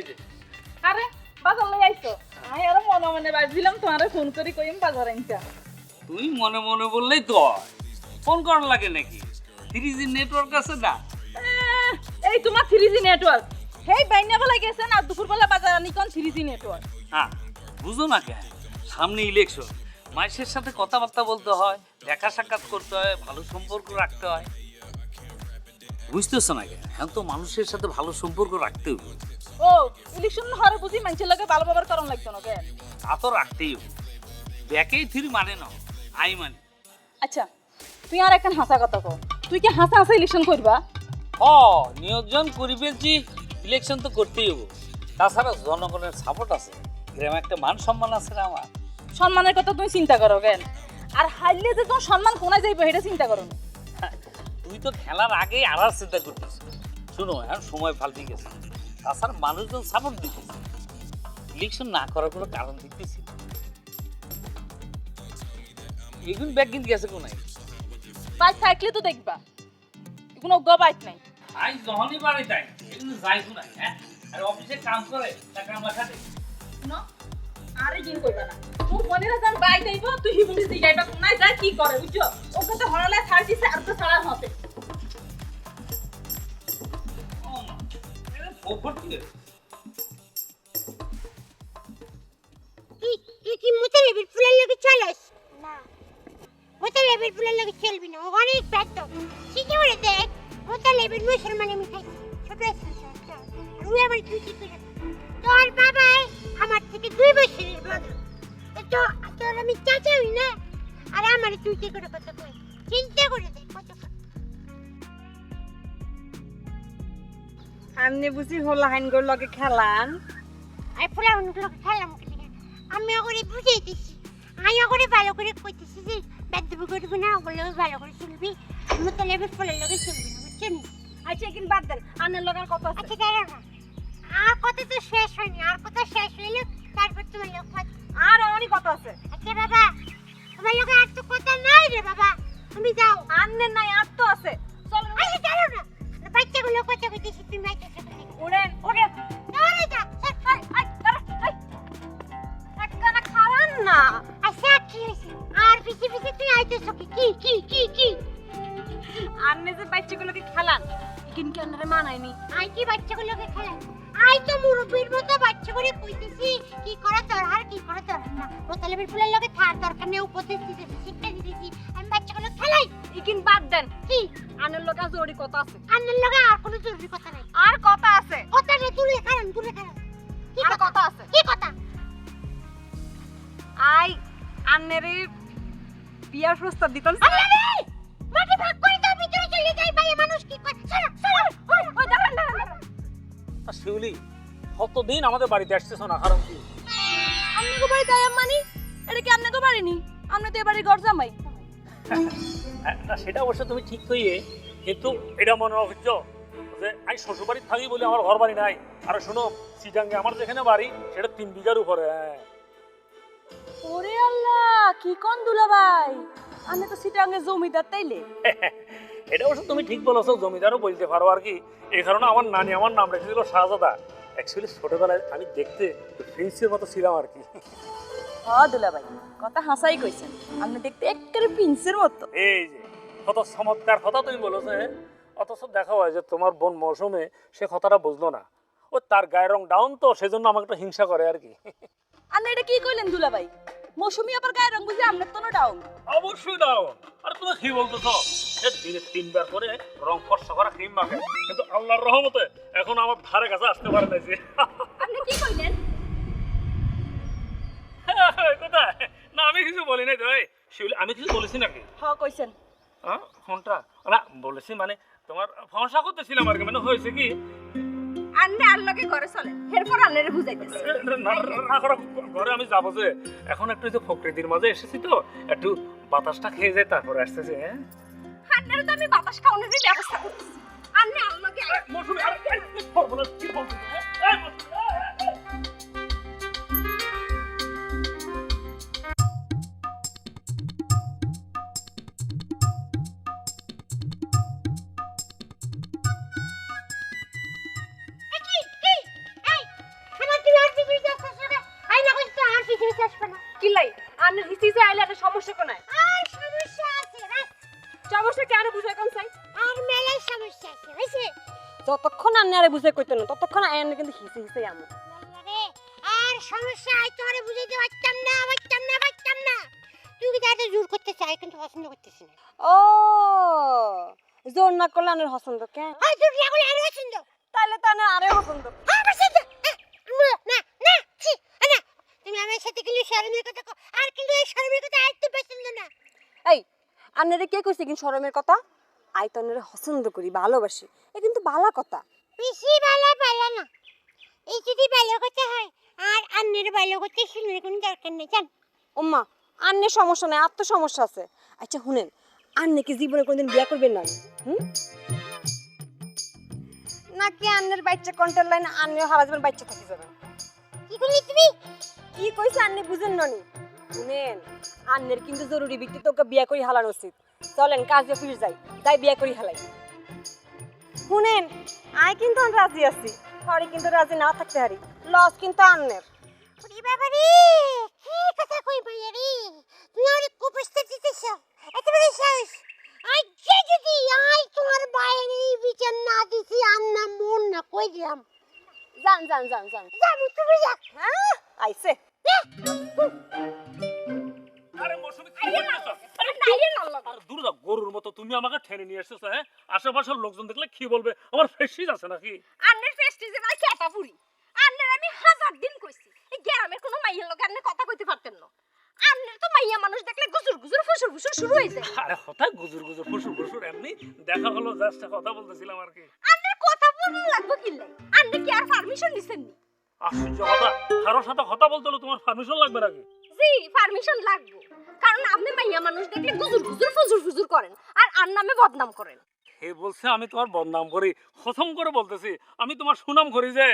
যে আরে বাজার লই আইছো? আমি আরও মনে মনে ভাবছিলাম তোমারে ফোন করি কইম বাজার আনছা। তুই মনে মনে বললেই তো। ফোন করার লাগে নাকি? থ্রি জি নেটওয়ার্ক আছে না? এই তোমার থ্রি জি নেটওয়ার্ক হেই বাইনা বেলা গেছেন আর দুপুরবেলা বাজার আনি কোন থ্রি জি নেটওয়ার্ক হ্যাঁ বুঝো না কেন সামনে ইলেকশন মাইসের সাথে কথাবার্তা বলতে হয় দেখা সাক্ষাৎ করতে হয় ভালো সম্পর্ক রাখতে হয়। বুঝতেছো না কেন এখন তো মানুষের সাথে ভালো সম্পর্ক রাখতে হবে। ও ইলেকশন হরে বুঝি মানুষের লগে ভালো ব্যবহার করন লাগতো না কেন তা তো রাখতেই হবে। ব্যাকেই থ্রি মানে না আই মানে। আচ্ছা তুই আর একটা হাসা কথা কো তুই কি হাসা হাসা ইলেকশন করবা? ও নিয়োজন করিবেছি ইলেকশন তো করতেই হব। তাছাড়া জনগণের সাপোর্ট আছে। গ্রামে একটা মান সম্মান আছে না আমার। সম্মানের কথা তুমি চিন্তা করো কেন? আর হারলে যে তোমার সম্মান কোনায় যাইবে এটা চিন্তা করো না। তুই তো খেলার আগেই আড়ার চিন্তা করতেছিস। শুনো এখন সময় পাল্টে গেছে। তাছাড়া মানুষজন সাপোর্ট দিতেছে। ইলেকশন না করার কোনো কারণ দেখতেছি না। এগুলো ব্যাগ কিন্তু গেছে কোনায়? বাইক থাকলে তো দেখবা। কোনো অজ্ঞ বাইক নাই। আজ যখনই বাড়ি যাই এগুলো যাই কোনায় হ্যাঁ? আর অফিসে কাম করে টাকা আমার সাথে। ন। আরে জিন কইবা না? তুই মনে রাখান বাই যাইবো তুই হিবুলি দি যাইবা কোনায় যা কি করে বুঝছ? ওকে তো হরলে ছাড় দিছে আর তো ছাড়া হবে। ও মা, এটা ফোকট কি রে? তুই তুই কি মুতালিবের ফুলের লগে চলাস? না। মুতালিবের ফুলের লগে চলবি না অনেক ব্যস্ত শিখে বলে দেখ মুসলমান আমি খাইছি ছোট আর ওই আমার তুই কি করে তোর বাবা আমার থেকে দুই বছরের বড় তো তোর আমি চাচা হই না আর আমার তুই কি করে কথা কই চিন্তা করে দেখ কত আমনে বুঝি হলা হাইনগর লগে খেলান আর ফুলা অনুগুলো খেলাম আমি ওগুলি বুঝাইতেছি আমি ওগুলি ভালো করে কইতেছি যে বেদব করবি না ওগুলো ভালো করে শুনবি মুতালিবের ফুলের লগে চলবি না বুঝছেন আচ্ছা কিন্তু বাদ দেন আনের লগার কথা আছে আচ্ছা দাঁড়াও না আর কথা তো শেষ হয়নি আর কথা শেষ হইলে তারপর তোমার লোক আর অনেক কথা আছে। আচ্ছা বাবা তোমার লোক আর তো কথা নাই রে বাবা। তুমি যাও। আন্নের নাই আর তো আছে। চল। আচ্ছা দাঁড়াও না। বাচ্চাগুলো কথা কইতেছি তুমি আইতে উড়েন উড়েন দাঁড়াও যা না। আচ্ছা কি হয়েছে? আর পিছে পিছে তুই আইতেছ কি কি কি কি কি? আন্নে যে বাচ্চাগুলোকে খেলান কিন্তু মানায়নি? আই কি বাচ্চাগুলোকে খেলা আই তো মুরব্বীর মতো বাচ্চাগুলো কইতেছি কি করা দরকার কি করা দরকার না। মোতালেবের ফুলের লগে থার দরকার নেই উপদেশ দিতেছি শিক্ষা দিতেছি আমি বাচ্চাগুলো খেলাই। ইকিন বাদ দেন। কি? আনের লগে জোরি কথা আছে। আন্নার লগে আর কোনো জরুরি কথা নাই। আর কথা আছে। কথা নেই দূরে খারান দূরে খারান কি আর কথা? আছে। কি কথা? আই আন্নেরে বিয়ার প্রস্তাব দিতাম। মাটি কতদিন আমাদের বাড়িতে আসতেছ না কারণ কি? আপনি গো বাড়ি যাই মানি? এটা কি আপনি গো বাড়ি নি? আপনি তো এবারে ঘর জামাই। হ্যাঁ, না সেটা অবশ্য তুমি ঠিক কইয়ে কিন্তু এটা মনে রাখছ যে আমি শ্বশুর বাড়ি থাকি বলে আমার ঘর বাড়ি নাই। আর শোনো সিটাঙ্গে আমার যেখানে বাড়ি সেটা তিন বিঘার উপরে হ্যাঁ। ওরে আল্লাহ কি কোন দুলা ভাই আমি তো সিটাঙ্গে জমিদার তাইলে। এটা অবশ্য তুমি ঠিক বলেছ জমিদারও বলতে পারো আর কি। এই কারণে আমার নানি আমার নাম রেখেছিল শাহজাদা। অ্যাকচুয়ালি ছোটবেলায় আমি দেখতে প্রিন্সের মতো ছিলাম আর কি। হ দুলাভাই কথা হাসাই কইছেন। আপনি দেখতে একটারে প্রিন্সের মতো। এই যে কত চমৎকার কথা তুমি বলেছ হ্যাঁ? অথচ দেখা হয় যে তোমার বোন মৌসুমে সে কথাটা বুঝলো না। ও তার গায়ের রং ডাউন তো সেজন্য আমাকে একটু হিংসা করে আর কি। আপনি এটা কি কইলেন দুলা ভাই মৌসুমি আবার গায়ে রং বুঝি আপনার তো ডাউন। অবশ্যই ডাউন। আর তুমি কি বলতেছো? সে দিনে তিনবার করে রং ফর্সা করা ক্রিম মাখে। কিন্তু আল্লাহর রহমতে এখন আমার ধারে কাছে আসতে পারে না যে আপনি কি কইলেন? কোথায়? না আমি কিছু বলি নাই তো এই, শিউলি আমি কিছু বলেছি নাকি? হ কইছেন। হ্যাঁ ফোনটা? না বলেছি মানে তোমার ফর্সা করতেছিলাম আর কি মানে হয়েছে কি? আন্নে আর লগে ঘরে চলে এরপর আন্নের বুঝাইতেছে না, ঘরে আমি যাব যে এখন একটু যে ফকৃতির মাঝে এসেছি তো একটু বাতাসটা খেয়ে যায় তারপরে আসতেছে হ্যাঁ আন্নের তো আমি বাতাস খাওয়ানোরই ব্যবস্থা করতেছি আন্নে আর লগে মৌসুমী, আর কি বলতেছো, সমস্যা কোনায় আর সমস্যা আছে বাস সমস্যা কেন বুঝাই কম চাই আর মেলাই সমস্যা আছে বুঝছে যতক্ষণ আন্নে আরে বুঝে কইতো না ততক্ষণ আয়ান্নে কিন্তু হিসে হিসে আমো। আর সমস্যা আই তোরে বুঝাইতে পারতাম না পারতাম না পারতাম না। তুই কি তাতে জোর করতে চাই কিন্তু পছন্দ করতেছিস না। ও জোর না করলে আনের পছন্দ কেন? আর জোর না করলে আর পছন্দ। তাহলে তো আরে পছন্দ আর পছন্দ আহ, না না ছি আ, না তুমি আমার সাথে কিন্তু শরমের কথা কও। আর কিন্তু এই শরমের কথা আর তো পছন্দ না এই আন্নারে কে কইছে কিন্তু শরমের কথা? আই তো আন্নারে পছন্দ করি ভালোবাসি। এ কিন্তু বালা কথা। বেশি ভালো ভালো না। এই যদি ভালো কথা হয় আর অন্যের ভালো করতে শুনে কোনো দরকার নেই জান। ওম্মা আন্নের সমস্যা নাই আর তো সমস্যা আছে। আচ্ছা শুনেন আন্নে কি জীবনে কোনদিন বিয়া করবেন না? হুম? নাকি আন্নের বাচ্চা কন্ট্রোল লাইন আন্নের হারা যাবেন বাচ্চা থাকি যাবেন কি করলি তুমি? কি কইছে আন্নে বুঝেন ননি শুনেন আন্নের কিন্তু জরুরি ভিত্তিতে ওকে বিয়া করি হালানো উচিত। চলেন কাজে ফিরে যাই যাই বিয়া করি হালাই। শুনেন আয় কিন্তু আমি রাজি আছি হরি কিন্তু রাজি না থাকতে হারি লস কিন্তু আন্নের। ওরে বাবা রে কি কথা কই ভাইয়া রে তুই আমার কুপস্তে দিতেছ একেবারে সাহস। আই যে যদি আই তোমার বাইরে বিচার না দিছি আন্না মন না কই দিলাম। যান যান যান যান। যাব তুমি যা হ্যাঁ আইছে। আরে মৌসুমী কি বলতেছ? আর যাও গরুর মতো তুমি আমাকে ঠেনে নিয়ে এসেছ হ্যাঁ? আশেপাশের লোকজন দেখলে কি বলবে? আমার ফেসিস আছে নাকি? আন্নের প্রেস্টিজে নাই কেটা পুরি আন্নের আমি হাজার দিন কইছি এই গ্রামের কোনো মাইয়ের লোক আন্নের কথা কইতে পারতেন না। আন্নের তো মাইয়া মানুষ দেখলে গুজুর গুজুর ফুসুর ফুসুর শুরু হয়ে যায়। আরে হঠাৎ গুজুর গুজুর ফুসুর ফুসুর এমনি দেখা হলো জাস্ট কথা বলতেছিলাম আর কি। আন্নের কথা বলুন লাগবো কিল্লাই আন্নে কি আর পারমিশন দিছেন নি? আশ্চর্য কথা কারোর সাথে কথা বলতে হলে তোমার পারমিশন লাগবে নাকি? জি পারমিশন লাগবো। কারণ আপনি মাইয়া মানুষ দেখলে গুজুর গুজুর ফুজুর ফুজুর করেন আর আর নামে বদনাম করেন। হে বলছে আমি তোমার বদনাম করি খসম করে বলতেছি আমি তোমার সুনাম করি যে।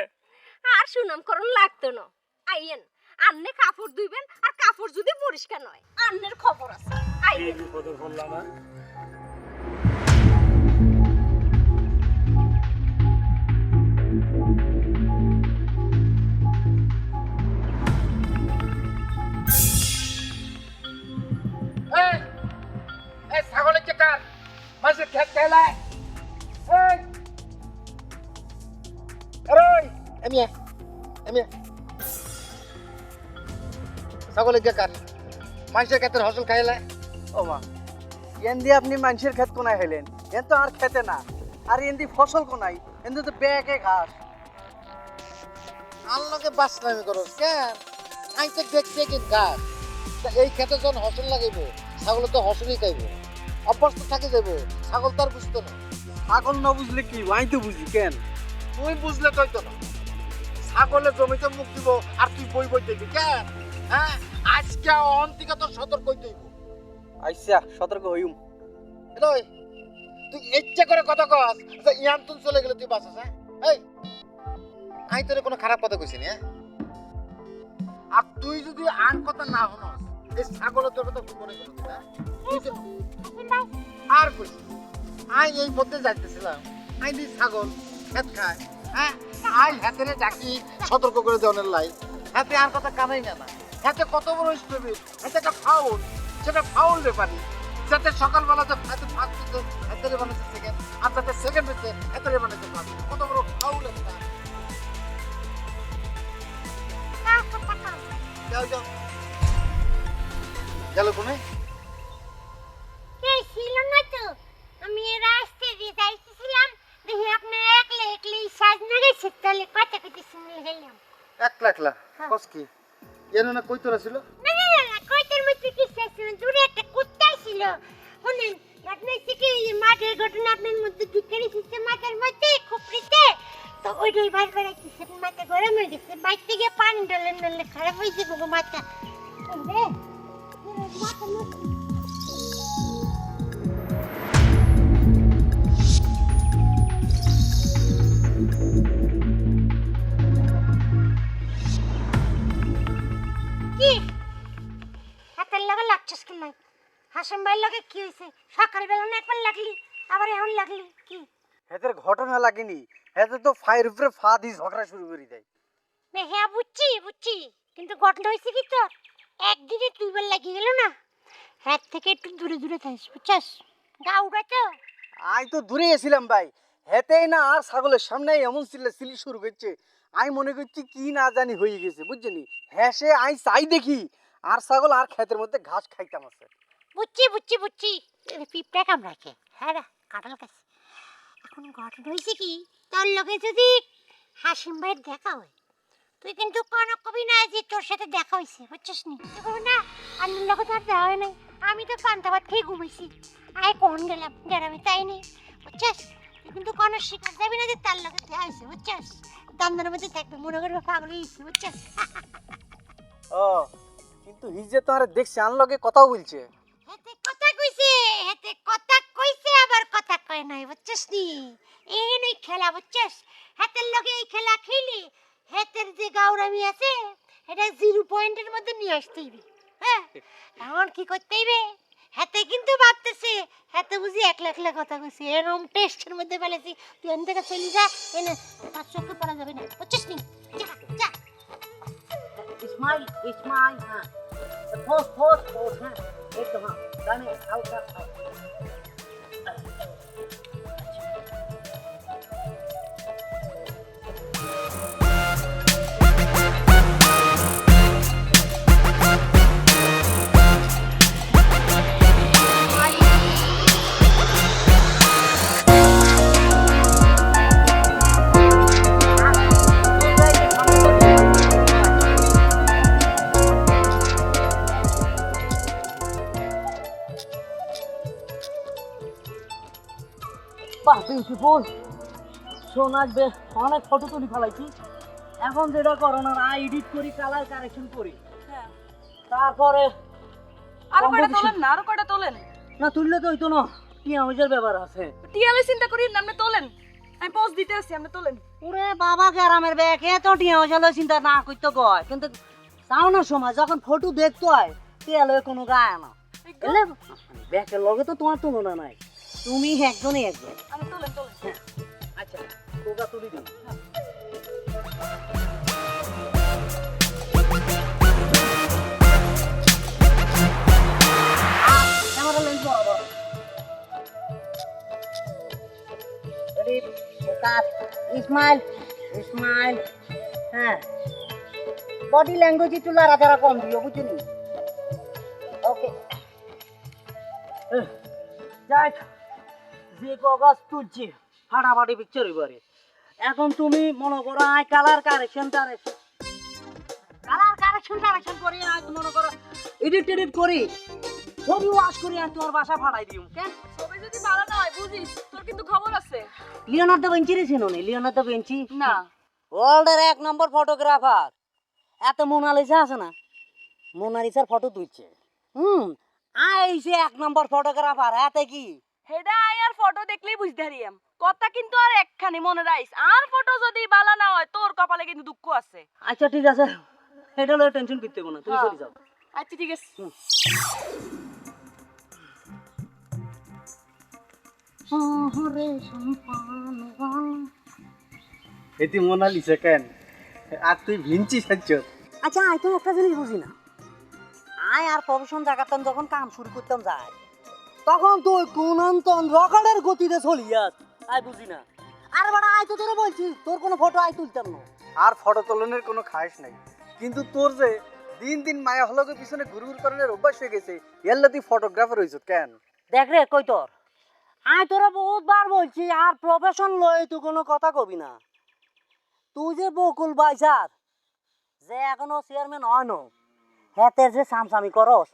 আর সুনাম করণ লাগতো না। আইয়েন আন্নে কাপড় ধুইবেন আর কাপড় যদি পরিষ্কার নয় আন্নের খবর আছে। এই আইয়েন। বিপদে পড়লাম আরে ছাগলের কার ও মা এন দিয়ে আপনি মানুষের ক্ষেত কোনায় হইলেন এন তো আর খেতে না। আর এন দিয়ে ফসল কোনাই এন তো ব্যাগে ঘাস। আল্লাহকে বাসনামি করো কেন আমি তো দেখছি কি গাছ তা এই খেতে যখন হসল লাগাইবো ছাগল তো হসলই খাইবো। অভ্যাস তো থাকে যাব। ছাগল তো আর বুঝতো না। ছাগল না বুঝলে কি? আমি তো বুঝি কেন? তুই বুঝলে তো না। ছাগলের জমিতে মুখ দিব আর তুই বই বই দেখবি কেন? হ্যাঁ? আজকে অন্তিকা তোর সতর্ক হইতে হইব। আইসা সতর্ক হইম। এলই তুই ইচ্ছা করে কথা কস যে ইয়ান তুন চলে গেলে তুই বাঁচাস হ্যাঁ? এই আমি তোর কোনো খারাপ কথা কইছি না হ্যাঁ? আর তুই যদি আন কথা না হনস এই ছাগলের তোর কথা মনে হ্যাঁ? আর আই এই মধ্যে যাইতেছিলাম আই দি ছাগল খেত খায় হ্যাঁ? আই হাতেরে ডাকি সতর্ক করে লাই। হাতে আর কথা কানাই না না। হাতে কত বড় হাতে একটা ফাউল সেটা ফাউল ব্যাপারি যাতে সকালবেলা যে হাতে ফাঁক দিতে হাতেরে বানাতে সেকেন্ড আর যাতে সেকেন্ড হচ্ছে হাতেরে বানাতে কত বড় ফাউল একটা। যাও যাও। গেল কোনে? ছিল না তো। আমি রাস্তা দিয়ে যাইতেছিলাম দেখি আপনার একলে একলে সাজ না গেছে তাহলে কথা কথা শুনে গেলাম। একলা একলা? কস কি? এর না কই তোরা ছিল? না না না মধ্যে কি ছিল? দূরে একটা কুত্তা ছিল। শুনেন ঘটনা হচ্ছে কি মাঠের ঘটনা আপনার মধ্যে ঢুকে রেখেছে মাঠের মধ্যে খুপড়িতে। তো ওইটাই বার মাথা গরম হয়ে গেছে বাইর থেকে পানি ডলে ডলে খারাপ হয়েছে গো মাথা। হাসম ভাইয়ের লগে কি হয়েছে সকালবেলা না একবার লাগলি আবার এখন লাগলি কি? হেতের ঘটনা লাগেনি। হেতে তো ফায়ের উপরে ফা দিয়ে ঝগড়া শুরু করে দেয়। না হ্যাঁ বুঝছি বুঝছি। কিন্তু ঘটনা হয়েছে কি তোর? একদিনে দুইবার লাগিয়ে গেল না? রাত থেকে একটু দূরে দূরে থাকিস বুঝছস? গাউটা তো। আই তো দূরে এছিলাম ভাই। হেতেই না আর ছাগলের সামনে এমন সিলে সিলি শুরু করছে আমি মনে করছি কি না জানি হয়ে গেছে বুঝছিনি হ্যাসে আই চাই দেখি। আর ছাগল আর ক্ষেতের মধ্যে ঘাস খাইতাম আছে। বুঝছি বুঝছি বুঝছি। পিঁপড়া কামড়াচ্ছে হ্যাঁ রে কাটাল কাছে এখন ঘটনা হয়েছে কি? তোর লগে যদি হাসিম ভাইয়ের দেখা হয় তুই কিন্তু কোনো কবি না যে তোর সাথে দেখা হয়েছে বুঝছিস নি তুই না আন্নার লগে তো আর দেখা হয় নাই। আমি তো পান্তা ভাত খেয়ে ঘুমাইছি। আয় কোন গেলাম? গ্রামে তাই নেই বুঝছিস? তুই কিন্তু কোনো শিকার যাবি না যে তার লগে দেখা হয়েছে বুঝছিস? দামদানের মধ্যে থাকবে মনে করবে পাগল হয়েছে বুঝছিস? ও কিন্তু হিজে তো আর দেখছি আন লগে কথাও বলছে। হেতে কথা কইছে হেতে কথা কইছে আবার কথা কয় নাই বুঝছিস নি এই নই খেলা বুঝছিস? হাতের লগে এই খেলা খেলি হেতের যে গাউরামি আছে, এটা জিরো পয়েন্টের মধ্যে নিয়ে আসতে হইবে। হ্যাঁ? এখন কি করতে হইবে? হাতে কিন্তু ভাবতেছে, হাতে বুঝি একলা একলা কথা কইছে এরকম টেস্টের মধ্যে ফেলেছি, তুই এখান থেকে চলে যা, এনে তার চোখে পড়া যাবে না। বুঝছিস নি? ইসমাইল ইসমাইল হ্যাঁ। ফোস ফোস ফোস হ্যাঁ। এই তো হ্যাঁ। ডানে হালকা বাহ বিউটিফুল শোন আসবে অনেক ফটো তুলি ফেলাইছি। এখন যেটা করো না এডিট করি কালার কারেকশন করি। তারপরে আরও কয়টা তোলেন না? আরও কয়টা তোলেন? না তুললে তো হইতো না। আমাদের ব্যাপার আছে। টিয়ালে চিন্তা করি আপনি তোলেন। আমি পোস্ট দিতে আসি আপনি তোলেন। ওরে বাবা গ্রামের ব্যাগ এত টিয়া হয়েছিল চিন্তা না করতে কয়। কিন্তু চাওনার সময় যখন ফটো দেখতে হয় তেলে কোনো গায়ে না। ব্যাগের লগে তো তোমার তুলনা নাই। তুমি একজনই একজন। আচ্ছা তুলি ইসমাইল ইসমাইল। হ্যাঁ। বডি ল্যাঙ্গুয়েজ একটু লাড়াচাড়া কম দিও বুঝলি? ওকে। যাই। যে কাগজ তুলছি ফাটাফাটি পিকচার এবারে। এখন তুমি মনে করো I colour correction correction colour correction correction করি আজ মনে করো এডিট টেডিট করি। ছবি ওয়াশ করি আর তোমার বাসা ফাটাই দিও কেন ছবি যদি ভালো না হয় বুঝিস তোর কিন্তু খবর আছে। লিওনার্দো বেঞ্চি রে চিনো নি? লিওনার্দো বেঞ্চি না। ওয়ার্ল্ডের এক নম্বর ফটোগ্রাফার এত মোনালিসা আছে না? মোনালিসার ফটো তুলছে। হুম আইসে এক নম্বর ফটোগ্রাফার এতে কি? হেডা আই ফটো দেখলেই বুঝতে হারিয়াম কথা কিন্তু আর একখানি মনে রাইস আর ফটো যদি বালা না হয় তোর কপালে কিন্তু দুঃখ আছে। আচ্ছা ঠিক আছে। এটা লয়ে টেনশন করতে না তুমি চলে যাও। আচ্ছা ঠিক আছে। এটি মোনালিসা কেন? আর তুই ভিঞ্চি সাজ্জ আচ্ছা আই তো একটা জিনিস বুঝি না আয় আর প্রফেশন জাগাতাম যখন কাম শুরু করতাম যাই। তখন তুই কোনন্তন রকেটের গতিতে চলিয়াস আই বুঝি না। আরে বাড়া আই তো তোরে বলছি তোর কোনো ফটো আই তুলতাম না। আর ফটো তোলনের কোনো খায়স নাই। কিন্তু তোর যে দিন দিন মায়া হলকে পিছনে ঘুর ঘুর করার অভ্যাস হয়ে গেছে এল্লা তুই ফটোগ্রাফার হইছ কেন? দেখ রে কই তোর? আই তোরা বহুতবার বলছি আর প্রফেশন লয় তুই কোনো কথা কবি না। তুই যে বকুল বাইসার যে এখনও চেয়ারম্যান হয় ন হেতের যে সামসামি করস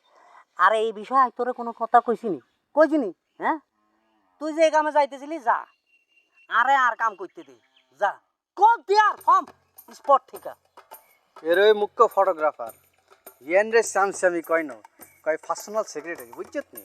আর এই বিষয়ে তোরে কোনো কথা কইছিনি কইছিনি হ্যাঁ? তুই যে কামে যাইতেছিলি, যা। আরে আর কাম করতে দে, যা। কোন দিয়ার ফর্ম? স্পট ঠিকা। এর ওই মুখ্য ফটোগ্রাফার। ইয়েন রে সামসামি কয় ন, কয় পার্সোনাল সেক্রেটারি বুঝছত নি